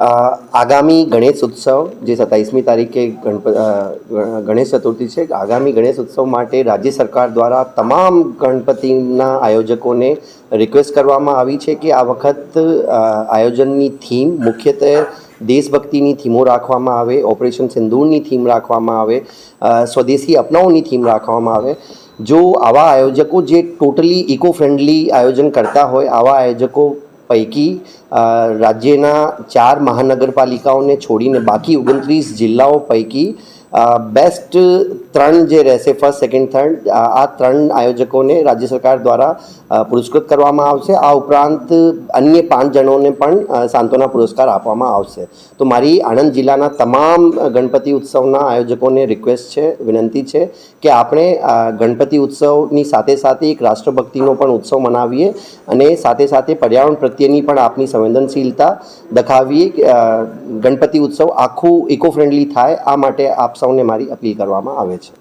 આગામી ગણેશ ઉત્સવ જે સત્તાવીસમી તારીખે ગણેશ ચતુર્થી છે, આગામી ગણેશ ઉત્સવ માટે રાજ્ય સરકાર દ્વારા તમામ ગણપતિના આયોજકોને રિક્વેસ્ટ કરવામાં આવી છે કે આ વખત આયોજનની થીમ મુખ્યત્વે દેશભક્તિની થીમો રાખવામાં આવે, ઓપરેશન સિંદૂરની થીમ રાખવામાં આવે સ્વદેશી અપનાઓની થીમ રાખવામાં આવે. જો આવા આયોજકો જે ટોટલી ઇકો ફ્રેન્ડલી આયોજન કરતા હોય, આવા આયોજકો પૈકી રાજ્યના ચાર મહાનગરપાલિકાઓને છોડીને બાકી ઓગણત્રીસ જિલ્લાઓ પૈકી બેસ્ટ ત્રણ જે રહેશે ફર્સ્ટ સેકન્ડ થર્ડ આ ત્રણ આયોજકોને રાજ્ય સરકાર દ્વારા પુરસ્કૃત કરવામાં આવશે. આ ઉપરાંત અન્ય પાંચ જણોને પણ સાંત્વના પુરસ્કાર આપવામાં આવશે. તો મારી આણંદ જિલ્લાના તમામ ગણપતિ ઉત્સવના આયોજકોને રિક્વેસ્ટ છે, વિનંતી છે કે આપણે ગણપતિ ઉત્સવની સાથે સાથે એક રાષ્ટ્રભક્તિનો પણ ઉત્સવ મનાવીએ અને સાથે સાથે પર્યાવરણ પ્રત્યેની પણ આપની સંવેદનશીલતા દખાવીએ ગણપતિ ઉત્સવ આખું ઇકો ફ્રેન્ડલી થાય. આ માટે આપ સૌને મારી અપીલ કરવામાં આવે છે.